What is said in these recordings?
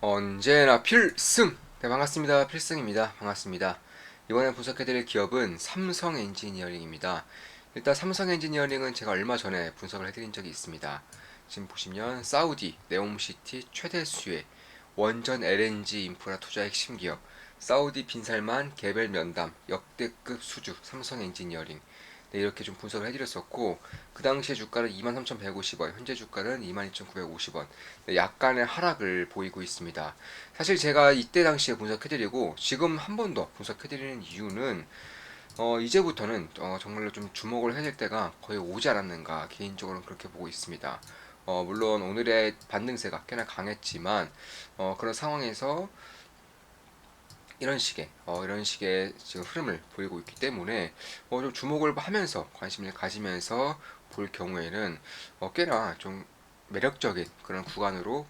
언제나 필승! 네, 반갑습니다. 필승입니다. 반갑습니다. 이번에 분석해드릴 기업은 삼성 엔지니어링입니다. 일단 삼성 엔지니어링은 제가 얼마 전에 분석을 해드린 적이 있습니다. 지금 보시면 사우디 네옴시티 최대 수혜 원전 LNG 인프라 투자 핵심 기업 사우디 빈살만 개별 면담 역대급 수주 삼성 엔지니어링 네, 이렇게 좀 분석을 해드렸었고 그 당시에 주가는 23,150원 현재 주가는 22,950원. 네, 약간의 하락을 보이고 있습니다. 사실 제가 이때 당시에 분석해드리고 지금 한 번 더 분석해드리는 이유는 어, 이제부터는 어, 정말로 좀 주목을 해야 될 때가 거의 오지 않았는가 개인적으로는 그렇게 보고 있습니다. 어, 물론 오늘의 반등세가 꽤나 강했지만 어, 그런 상황에서 이런 식의 어, 이런 식의 지금 흐름을 보이고 있기 때문에 어, 좀 주목을 하면서 관심을 가지면서 볼 경우에는 어, 꽤나 좀 매력적인 그런 구간으로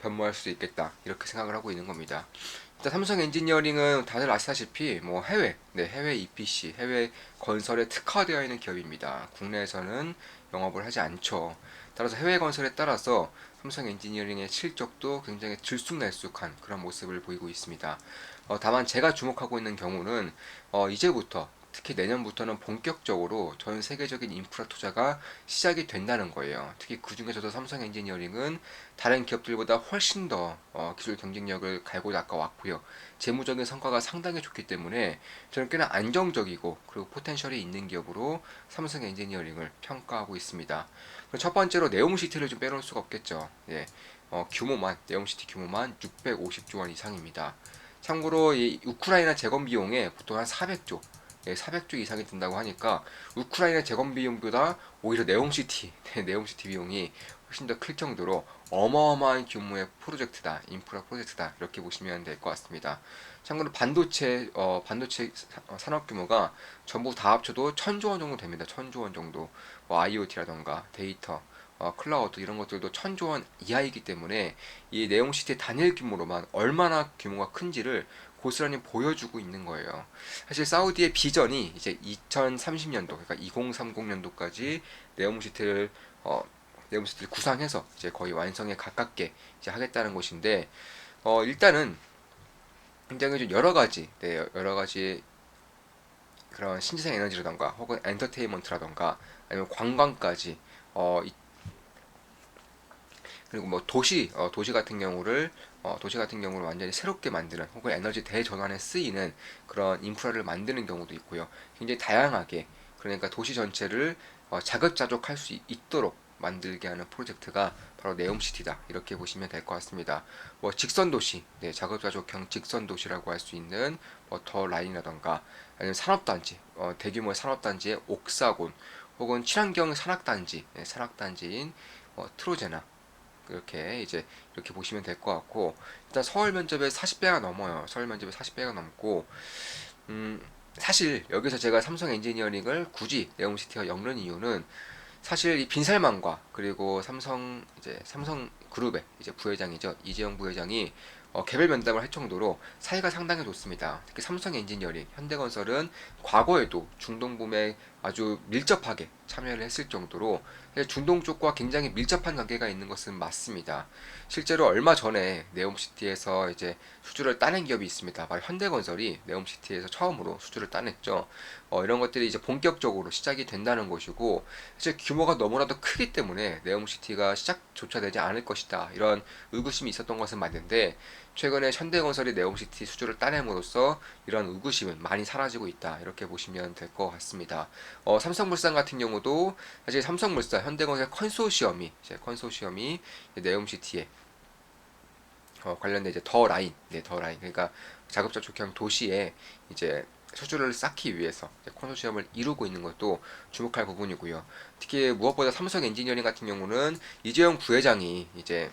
변모할 수도 있겠다 이렇게 생각을 하고 있는 겁니다. 일단 삼성 엔지니어링은 다들 아시다시피 뭐 해외, 네, 해외 EPC, 해외 건설에 특화되어 있는 기업입니다. 국내에서는 영업을 하지 않죠. 따라서 해외 건설에 따라서 삼성 엔지니어링의 실적도 굉장히 들쑥날쑥한 그런 모습을 보이고 있습니다. 어, 다만 제가 주목하고 있는 경우는 어, 이제부터 특히 내년부터는 본격적으로 전 세계적인 인프라 투자가 시작이 된다는 거예요. 특히 그 중에서도 삼성 엔지니어링은 다른 기업들보다 훨씬 더 어, 기술 경쟁력을 갈고 닦아왔고요. 재무적인 성과가 상당히 좋기 때문에 저는 꽤나 안정적이고 그리고 포텐셜이 있는 기업으로 삼성 엔지니어링을 평가하고 있습니다. 첫 번째로 네옴시티를 좀 빼놓을 수가 없겠죠. 예, 어, 규모만 네옴시티 규모만 650조 원 이상입니다. 참고로 이 우크라이나 재건 비용에 보통 한 400조 400조 예, 이상이 든다고 하니까 우크라이나 재건 비용보다 오히려 네옴시티, 네, 네옴시티 비용이 훨씬 더 클 정도로 어마어마한 규모의 프로젝트다, 인프라 프로젝트다 이렇게 보시면 될 것 같습니다. 참고로 반도체 어, 반도체 어, 산업 규모가 전부 다 합쳐도 천조 원 정도 됩니다. 천조 원 정도 뭐 IoT라던가 데이터 어, 클라우드 이런 것들도 천조 원 이하이기 때문에 이 네옴시티 단일 규모로만 얼마나 규모가 큰지를 고스란히 보여주고 있는 거예요. 사실 사우디의 비전이 이제 2030년도, 그러니까 2030년도까지 네옴시티를 어, 네옴시티를 구상해서 이제 거의 완성에 가깝게 이제 하겠다는 것인데 어, 일단은 굉장히 좀 여러 가지, 네, 여러 가지 그런 신재생 에너지라던가 혹은 엔터테인먼트라던가 아니면 관광까지 어, 그리고 뭐 도시 어, 도시 같은 경우를 어, 도시 같은 경우를 완전히 새롭게 만드는 혹은 에너지 대전환에 쓰이는 그런 인프라를 만드는 경우도 있고요. 굉장히 다양하게 그러니까 도시 전체를 어, 자급자족할 수 있도록 만들게 하는 프로젝트가 바로 네옴시티다 이렇게 보시면 될 것 같습니다. 뭐 직선 도시, 네, 자급자족형 직선 도시라고 할 수 있는 뭐 더 라인이라던가 아니면 산업단지, 어, 대규모 산업단지의 옥사곤 혹은 친환경 산악단지, 네, 산악단지인 뭐 트로제나 이렇게 이제 이렇게 보시면 될 것 같고 일단 서울 면접에 40배가 넘어요. 서울 면접에 40배가 넘고 음 사실 여기서 제가 삼성 엔지니어링을 굳이 네옴시티와 엮는 이유는 사실 이 빈살만과 그리고 삼성 이제 삼성 그룹의 이제 부회장이죠 이재용 부회장이 어, 개별 면담을 할 정도로 사이가 상당히 좋습니다. 특히 삼성 엔지니어링, 현대건설은 과거에도 중동 붐에 아주 밀접하게 참여를 했을 정도로 중동 쪽과 굉장히 밀접한 관계가 있는 것은 맞습니다. 실제로 얼마 전에 네옴시티에서 이제 수주를 따낸 기업이 있습니다. 바로 현대건설이 네옴시티에서 처음으로 수주를 따냈죠. 어, 이런 것들이 이제 본격적으로 시작이 된다는 것이고 사실 규모가 너무나도 크기 때문에 네옴시티가 시작조차 되지 않을 것이다. 이런 의구심이 있었던 것은 맞는데 최근에 현대건설이 네옴시티 수주를 따냄으로써 이런 의구심은 많이 사라지고 있다. 이렇게 보시면 될 것 같습니다. 어, 삼성물산 같은 경우도 사실 삼성물산, 현대건설 컨소시엄이 이제 컨소시엄이 네옴시티에 어, 관련된 이제 더 라인, 네, 더 라인. 그러니까 자급자족형 도시에 이제 수주를 쌓기 위해서 컨소시엄을 이루고 있는 것도 주목할 부분이고요. 특히 무엇보다 삼성 엔지니어링 같은 경우는 이재용 부회장이 이제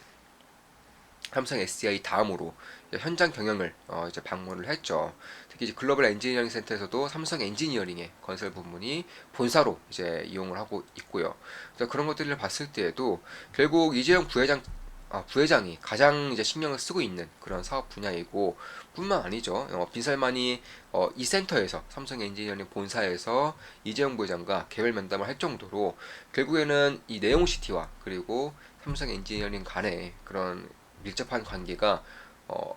삼성 SDI 다음으로 현장 경영을 어 이제 방문을 했죠. 특히 이제 글로벌 엔지니어링 센터에서도 삼성 엔지니어링의 건설 부문이 본사로 이제 이용을 하고 있고요. 그래서 그런 것들을 봤을 때에도 결국 이재용 부회장 아, 부회장이 가장 이제 신경을 쓰고 있는 그런 사업 분야이고 뿐만 아니죠. 어, 빈살만이 어, 이 센터에서 삼성 엔지니어링 본사에서 이재용 부회장과 개별 면담을 할 정도로 결국에는 이 네옴시티와 그리고 삼성 엔지니어링 간의 그런 밀접한 관계가 어,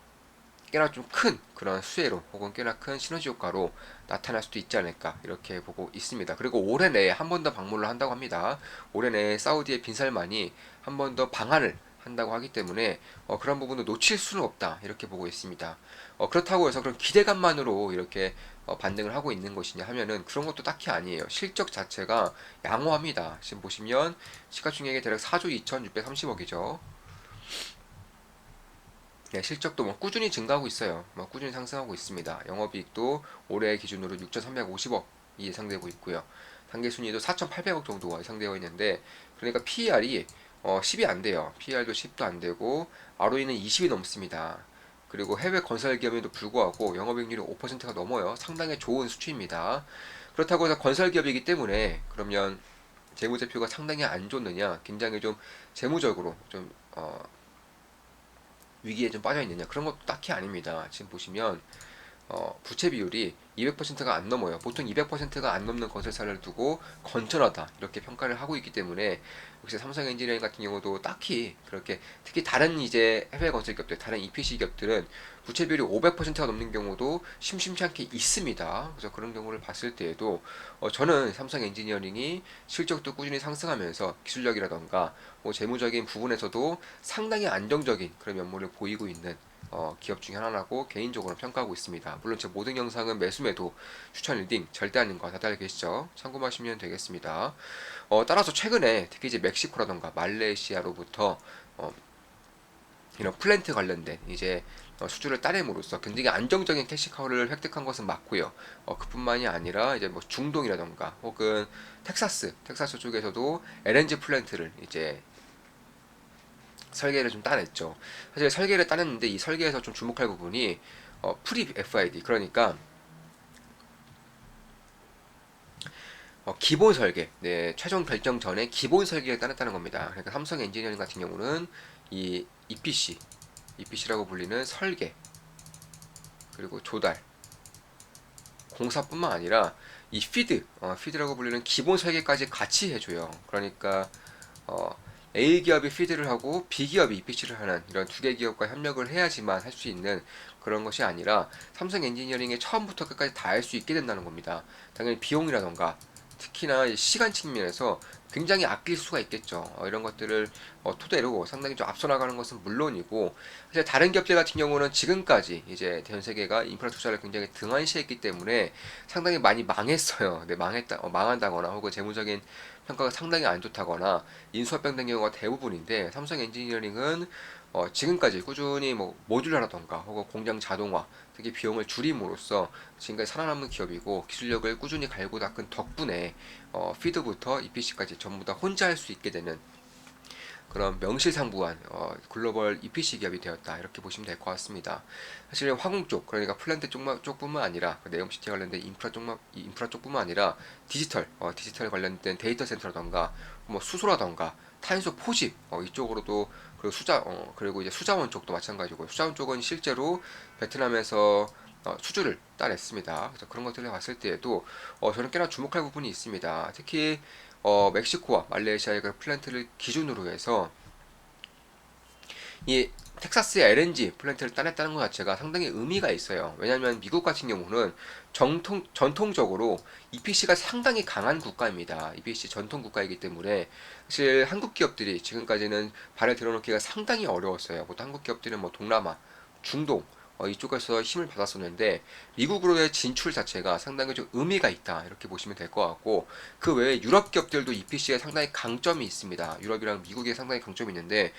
꽤나 좀 큰 그런 수혜로 혹은 꽤나 큰 시너지 효과로 나타날 수도 있지 않을까 이렇게 보고 있습니다. 그리고 올해 내에 한 번 더 방문을 한다고 합니다. 올해 내에 사우디의 빈살만이 한 번 더 방한을 한다고 하기 때문에 어, 그런 부분을 놓칠 수는 없다 이렇게 보고 있습니다. 어, 그렇다고 해서 그런 기대감만으로 이렇게 어, 반등을 하고 있는 것이냐 하면은 그런 것도 딱히 아니에요. 실적 자체가 양호합니다. 지금 보시면 시가총액이 대략 4조 2,630억이죠. 네, 실적도 뭐 꾸준히 증가하고 있어요. 뭐 꾸준히 상승하고 있습니다. 영업이익도 올해 기준으로 6,350억이 예상되고 있고요. 단기 순이도 4,800억 정도가 예상되어 있는데 그러니까 PER이 어, 10이 안 돼요. PER도 10도 안 되고 ROE는 20이 넘습니다. 그리고 해외 건설 기업에도 불구하고 영업이익률이 5%가 넘어요. 상당히 좋은 수치입니다. 그렇다고 해서 건설 기업이기 때문에 그러면 재무제표가 상당히 안 좋느냐, 굉장히 좀 재무적으로 좀 어, 위기에 좀 빠져 있느냐 그런 것도 딱히 아닙니다. 지금 보시면 어, 부채 비율이 200%가 안 넘어요. 보통 200%가 안 넘는 건설사를 두고 건전하다 이렇게 평가를 하고 있기 때문에 역시 삼성 엔지니어링 같은 경우도 딱히 그렇게 특히 다른 이제 해외 건설 기업들, 다른 EPC 기업들은 부채 비율이 500%가 넘는 경우도 심심치 않게 있습니다. 그래서 그런 경우를 봤을 때에도 어, 저는 삼성 엔지니어링이 실적도 꾸준히 상승하면서 기술력이라던가 뭐 재무적인 부분에서도 상당히 안정적인 그런 면모를 보이고 있는 어, 기업 중에 하나라고 개인적으로 평가하고 있습니다. 물론 제 모든 영상은 매수매도 추천 리딩 절대 아닌 거 다들 계시죠? 참고하시면 되겠습니다. 어, 따라서 최근에 특히 이제 멕시코라던가 말레이시아로부터 어, 이런 플랜트 관련된 이제 어, 수주를 따냄으로써 굉장히 안정적인 캐시카우를 획득한 것은 맞고요. 어, 그뿐만이 아니라 이제 뭐 중동이라던가 혹은 텍사스, 텍사스 쪽에서도 LNG 플랜트를 이제 설계를 좀 따냈죠. 사실 설계를 따냈는데 이 설계에서 좀 주목할 부분이 어, 프리 FID 그러니까 어, 기본 설계, 네, 최종 결정 전에 기본 설계를 따냈다는 겁니다. 그러니까 삼성 엔지니어링 같은 경우는 이 EPC, EPC라고 불리는 설계, 그리고 조달, 공사뿐만 아니라 이 피드, 어, 피드라고 불리는 기본 설계까지 같이 해줘요. 그러니까 어, A 기업이 피드를 하고 B 기업이 EPC를 하는 이런 두 개 기업과 협력을 해야지만 할 수 있는 그런 것이 아니라 삼성 엔지니어링의 처음부터 끝까지 다 할 수 있게 된다는 겁니다. 당연히 비용이라던가 특히나 시간 측면에서 굉장히 아낄 수가 있겠죠. 어, 이런 것들을 어, 토대로 상당히 좀 앞서 나가는 것은 물론이고 사실 다른 기업들 같은 경우는 지금까지 이제 전 세계가 인프라 투자를 굉장히 등한시했기 때문에 상당히 많이 망했어요. 네, 망했다, 어, 망한다거나 혹은 재무적인 평가가 상당히 안 좋다거나 인수합병된 경우가 대부분인데 삼성 엔지니어링은 어, 지금까지 꾸준히 뭐 모듈화라던가 혹은 공장 자동화 특히 비용을 줄임으로써 지금까지 살아남은 기업이고 기술력을 꾸준히 갈고 닦은 덕분에 어, 피드부터 EPC까지 전부 다 혼자 할 수 있게 되는 그런 명실상부한 어, 글로벌 EPC 기업이 되었다 이렇게 보시면 될 것 같습니다. 사실 화공 쪽 그러니까 플랜트 쪽만, 쪽뿐만 아니라 그 네옴시티 관련된 인프라 쪽만 인프라 쪽뿐만 아니라 디지털 어, 디지털 관련된 데이터 센터라던가 뭐 수소라던가 탄소 포집 어, 이쪽으로도 그리고 수자 어, 그리고 이제 수자원 쪽도 마찬가지고 수자원 쪽은 실제로 베트남에서 어, 수주를 따냈습니다. 그래서 그런 것들을 봤을 때에도 어, 저는 꽤나 주목할 부분이 있습니다. 특히 어, 멕시코와 말레이시아의 그 플랜트를 기준으로 해서 이 텍사스의 LNG 플랜트를 따냈다는 것 자체가 상당히 의미가 있어요. 왜냐하면 미국 같은 경우는 정통, 전통적으로 EPC가 상당히 강한 국가입니다. EPC 전통 국가이기 때문에 사실 한국 기업들이 지금까지는 발을 들어놓기가 상당히 어려웠어요. 보통 한국 기업들은 뭐 동남아, 중동, 어, 이쪽에서 힘을 받았었는데 미국으로의 진출 자체가 상당히 좀 의미가 있다 이렇게 보시면 될 것 같고 그 외에 유럽 기업들도 EPC에 상당히 강점이 있습니다. 유럽이랑 미국에 상당히 강점이 있는데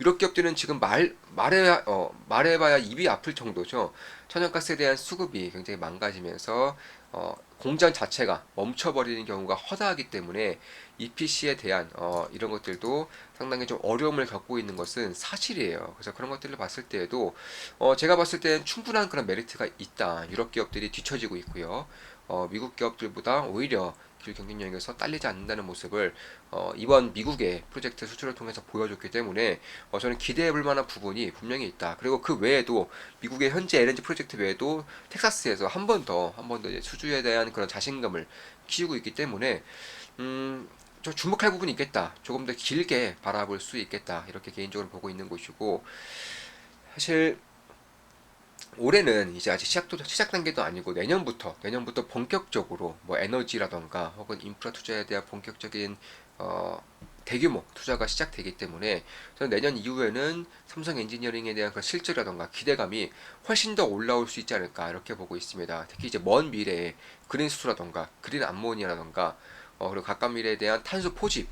유럽 기업들은 지금 말 말해 어, 말해봐야 입이 아플 정도죠. 천연가스에 대한 수급이 굉장히 망가지면서 어, 공장 자체가 멈춰버리는 경우가 허다하기 때문에 EPC에 대한 어, 이런 것들도 상당히 좀 어려움을 겪고 있는 것은 사실이에요. 그래서 그런 것들을 봤을 때에도 어, 제가 봤을 때는 충분한 그런 메리트가 있다. 유럽 기업들이 뒤처지고 있고요. 어, 미국 기업들보다 오히려 길 경쟁력에서 딸리지 않는다는 모습을 어, 이번 미국의 프로젝트 수출을 통해서 보여줬기 때문에 어, 저는 기대해 볼 만한 부분이 분명히 있다. 그리고 그 외에도 미국의 현재 LNG 프로젝트 외에도 텍사스에서 한 번 더 한 번 더 수주에 대한 그런 자신감을 키우고 있기 때문에 음, 좀 주목할 부분이 있겠다. 조금 더 길게 바라볼 수 있겠다. 이렇게 개인적으로 보고 있는 곳이고 사실 올해는 이제 아직 시작도 시작 단계도 아니고 내년부터 내년부터 본격적으로 뭐 에너지라던가 혹은 인프라 투자에 대한 본격적인 어, 대규모 투자가 시작되기 때문에 저는 내년 이후에는 삼성 엔지니어링에 대한 그 실적이라던가 기대감이 훨씬 더 올라올 수 있지 않을까 이렇게 보고 있습니다. 특히 이제 먼 미래에 그린 수소라던가 그린 암모니아라던가 어, 그리고 가까운 미래에 대한 탄소 포집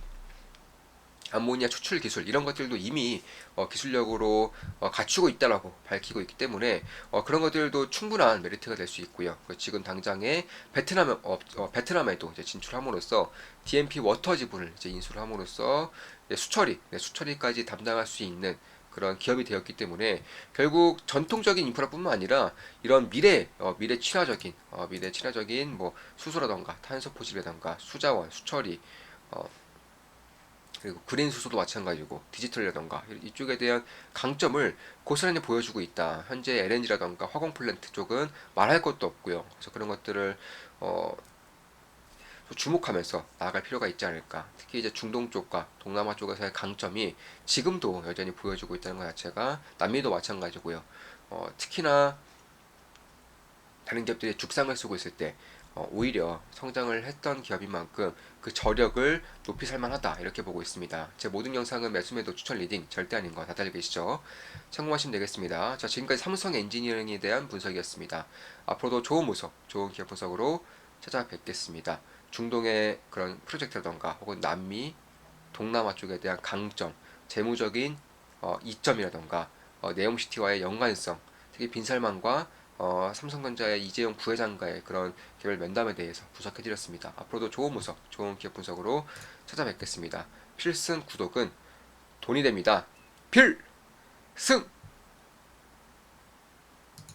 암모니아 추출 기술 이런 것들도 이미 어, 기술력으로 어, 갖추고 있다라고 밝히고 있기 때문에 어, 그런 것들도 충분한 메리트가 될 수 있고요. 그 지금 당장에 베트남 어, 어, 베트남에도 이제 진출함으로써 DMP 워터 지분을 이제 인수를 함으로써 수처리, 네, 수처리까지 담당할 수 있는 그런 기업이 되었기 때문에 결국 전통적인 인프라뿐만 아니라 이런 미래 어, 미래 친화적인 어, 미래 친화적인 뭐 수소라던가 탄소 포집이라던가 수자원, 수처리 어, 그리고 그린 수소도 마찬가지고 디지털이라던가 이쪽에 대한 강점을 고스란히 보여주고 있다. 현재 LNG라던가 화공 플랜트 쪽은 말할 것도 없고요. 그래서 그런 것들을 어, 주목하면서 나아갈 필요가 있지 않을까. 특히 이제 중동 쪽과 동남아 쪽에서의 강점이 지금도 여전히 보여주고 있다는 것 자체가 남미도 마찬가지고요. 어, 특히나 다른 기업들이 죽상을 쓰고 있을 때 어, 오히려 성장을 했던 기업인 만큼 그 저력을 높이 살만하다 이렇게 보고 있습니다. 제 모든 영상은 매수매도 추천 리딩 절대 아닌 거 다들 계시죠? 참고하시면 되겠습니다. 자 지금까지 삼성 엔지니어링에 대한 분석이었습니다. 앞으로도 좋은 모습, 좋은 기업 분석으로 찾아뵙겠습니다. 중동의 그런 프로젝트라던가 혹은 남미, 동남아 쪽에 대한 강점, 재무적인 어, 이점이라던가 어, 네옴시티와의 연관성, 특히 빈살만과 어, 삼성전자의 이재용 부회장과의 그런 개별 면담에 대해서 분석해드렸습니다. 앞으로도 좋은 분석, 좋은 기업 분석으로 찾아뵙겠습니다. 필승 구독은 돈이 됩니다. 필승!